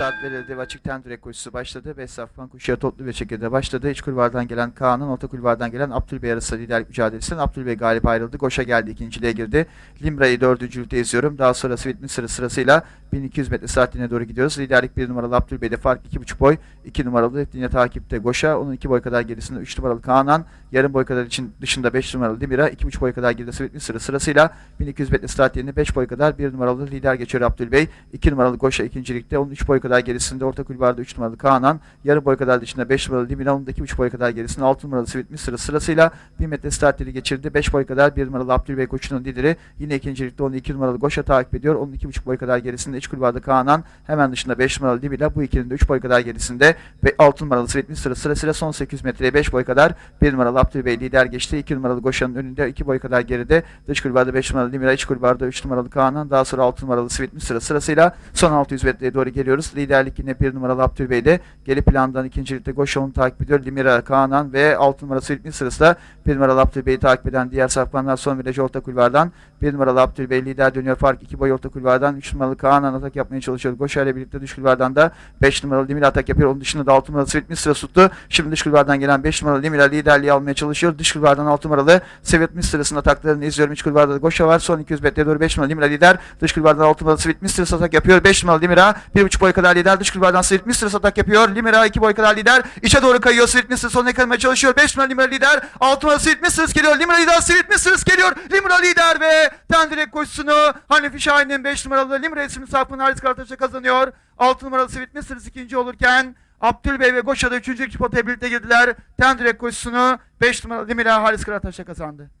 start verildi ve açık ten direk koşusu başladı. 5 safkan koşuya toplu bir şekilde başladı. İç kulvardan gelen Kaan'ın orta kulvardan gelen Abdülbey arası liderlik mücadelesinden Abdülbey galip ayrıldı. Goşa geldi ikinciliğe girdi. Limra'yı dördüncülükte izliyorum. Daha sonra Sweet'in sıra sırasıyla 1200 metre saatliğine doğru gidiyoruz. Liderlik 1 numaralı Abdülbey'de fark 2,5 boy. 2 numaralı yine takipte Goşa. Onun 2 boy kadar gerisinde 3 numaralı Kaanan. Yarım boy kadar için dışında 5 numaralı Dimira. 2,5 boy kadar geride Sweet'in sıra sırasıyla 1200 metre saatliğini 5 boy kadar 1 numaralı lider geçiyor Abdülbey. 2 numaralı Goşa ikincilikte. Onun 3 boy kadar gerisinde orta kulvarda 3 numaralı Kaanan. Yarım boy kadar dışında 5 numaralı da 2,5 boy kadar gerisinde 6 numaralı Sweet'in sıra sırasıyla 1 metre startleri geçirdi. 5 boy kadar 1 numaralı Abdülbey koçunun lideri. Yine ikincilikte onu 2 numaralı Goşa takip ediyor. Onun 2,5 boy kadar gerisinde iç kulvarda Kaanan. Hemen dışında 5 numaralı Dimira. Bu ikinin de 3 boy kadar gerisinde ve 6 numaralı Sweet'in sıra sırasıyla son 800 metreye 5 boy kadar 1 numaralı Abdülbey lider geçti. 2 numaralı Goşa'nın önünde 2 boy kadar geride. Dış kulvarda 5 numaralı Dimira, iç kulvarda 3 numaralı Kaanan. Daha sonra 6 numaralı Sweet'in sıra sırasıyla son 600 metreye doğru geliyoruz. Liderlik yine 1 numaralı Abdülbey'de. Geri plandan ikincilikte Goşa onu takip ediyor. Dimira, Kaanan ve 6 numaralı Sweet'in sırasında 1 numaralı Abdülbey'i takip eden diğer safkanlar son virajı orta kulvardan 1 numaralı Abdülbey lider dönüyor. Fark 2 boy orta kulvardan 3 numaralı Kaanan atak yapmaya çalışıyor. Goşa ile birlikte dış kulvardan da 5 numaralı Dimira atak yapıyor. Onun dışında da 6 numaralı Sweet'in sıra tuttu. Şimdi dış kulvardan gelen 5 numaralı Dimira liderliği almaya çalışıyor. Dış kulvardan 6 numaralı Sweet'in sırasında ataklarını izliyorum. İç kulvarda da Goşa var. Son 200 metreye doğru 5 numaralı Dimira lider. Dış kulvardan 6 numaralı Sweet'in sırası atak yapıyor. 5 numaralı Dimira 1,5 boy kadar lider. Dış kulvardan Sweet'in sırası atak yapıyor. Limira 2 boy kadar lider. İçe doğru kayıyor. Sweet'in sırası sonuna kalmaya çalışıyor. 5 numaralı Limira lider. 6 numaralı Sweet'in sırası geliyor. Limira lider. Sweet'in sırası geliyor. Limira lider ve Tendirek koşusunu Hanefi Şahin'in 5 numaralı Limira isimli sapını Haris Karataş'a kazanıyor. 6 numaralı Sweet'in sırası ikinci olurken Abdülbey ve Goşa'da üçüncü ekip potaya birlikte girdiler. Tendirek koşusunu 5 numaralı Limira Haris Karataş'a kazandı.